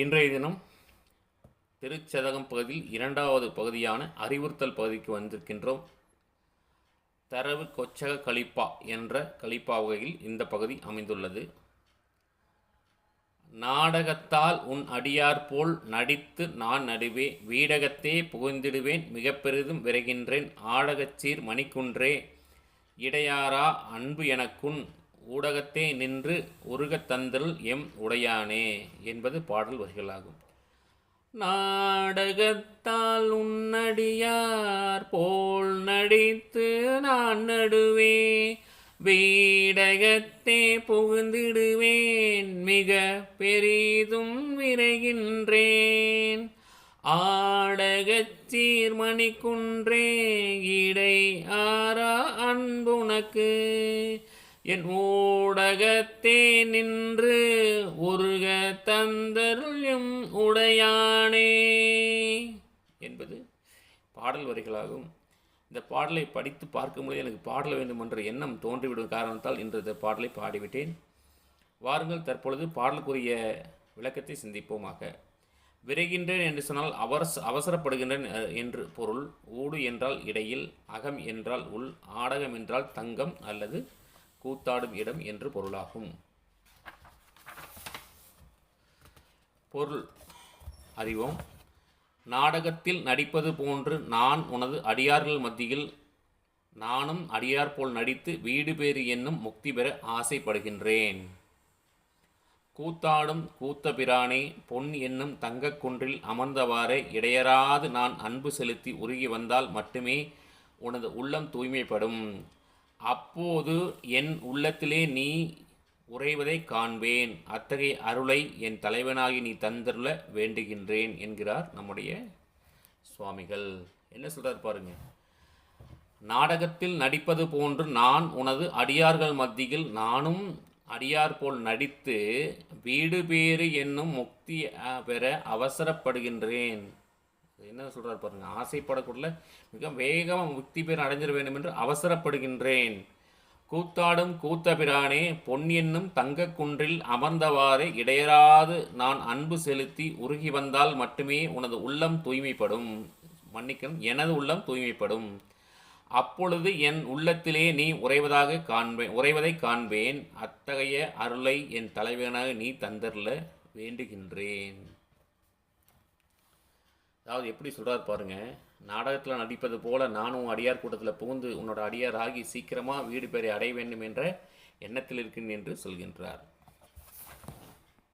இன்றைய தினம் திருச்சதகம் பகுதியில் இரண்டாவது பகுதியான அறிவுறுத்தல் பகுதிக்கு வந்திருக்கின்றோம். தரவு கொச்சக கலிப்பா என்ற கலிப்பா வகையில் இந்த பகுதி அமைந்துள்ளது. நாடகத்தால் உன் அடியார் போல் நடித்து நான் நடுவே வீடகத்தே புகுந்திடுவேன் மிக பெரிதும் விரைகின்றேன் ஆடகச்சீர் மணிக்குன்றே இடையாரா அன்பு எனக்குன் ஊடகத்தே நின்று உருகத் தந்தல் எம் உடையானே என்பது பாடல் வரிகளாகும். நாடகத்தால் உன்னடியார் போல் நடித்து நான் நடுவே வீடகத்தே புகுந்திடுவேன் மிக பெரிதும் விரைகின்றேன். ஆடகச் சீர்மணிக்குன்றே இடை ஆரா அன்புனக்கு என் ஊடகத்தே நின்று உருக தந்தருளும் உடையானே என்பது பாடல் வரிகளாகும். இந்த பாடலை படித்து பார்க்கும்போது எனக்கு பாடல வேண்டும் என்ற எண்ணம் தோன்றிவிடும் காரணத்தால் இன்று இந்த பாடலை பாடிவிட்டேன். வாருங்கள் தற்பொழுது பாடலுக்குரிய விளக்கத்தை சிந்திப்போமாக. விரைகின்றேன் என்று சொன்னால் அவச அவசரப்படுகின்றேன் என்று பொருள். ஊடு என்றால் இடையில் அகம் என்றால் உள் ஆடகம் என்றால் தங்கம் அல்லது கூத்தாடும் இடம் என்று பொருளாகும். பொருள். அறிவோம். நாடகத்தில் நடிப்பது போன்று நான் உனது அடியார்கள் மத்தியில் நானும் அடியார் போல் நடித்து வீடு பேறு என்னும் முக்தி பெற ஆசைப்படுகின்றேன். கூத்தாடும் கூத்த பிரானே பொன் என்னும் தங்கக் குன்றில் அமர்ந்தவாறே இடையராது நான் அன்பு செலுத்தி உருகி வந்தால் மட்டுமே உனது உள்ளம் தூய்மைப்படும். அப்போது என் உள்ளத்திலே நீ உறைவதை காண்பேன். அத்தகைய அருளை என் தலைவனாகி நீ தந்தருள வேண்டுகின்றேன் என்கிறார் நம்முடைய சுவாமிகள். என்ன சொல்கிறார் பாருங்க. நாடகத்தில் நடிப்பது போன்று நான் உனது அடியார்கள் மத்தியில் நானும் அடியார் போல் நடித்து வீடு பேறு என்னும் முக்தி பெற அவசரப்படுகின்றேன். என்ன சொல்கிறார் பாருங்க ஆசைப்படக்குள்ள மிக வேகமாக முக்தி பெற அடைஞ்சிட வேண்டும் என்று அவசரப்படுகின்றேன். கூத்தாடும் கூத்த பிரானே பொன் என்னும் தங்க குன்றில் அமர்ந்தவாறு இடையராது நான் அன்பு செலுத்தி உருகி வந்தால் மட்டுமே உனது உள்ளம் தூய்மைப்படும். மன்னிக்கணும் எனது உள்ளம் தூய்மைப்படும். அப்பொழுது என் உள்ளத்திலே நீ உறைவதாக காண்பேன் உறைவதை காண்பேன். அத்தகைய அருளை என் தலைவனாக நீ தந்தரல வேண்டுகின்றேன். அதாவது எப்படி சொல்கிறார் பாருங்க நாடகத்தில் நடிப்பது போல நானும் அடியார் கூட்டத்தில் புகுந்து உன்னோட அடியார் ஆகி சீக்கிரமாக வீடு பேரை அடைய வேண்டும் என்ற எண்ணத்தில் இருக்கின்றேன் என்று சொல்கின்றார்.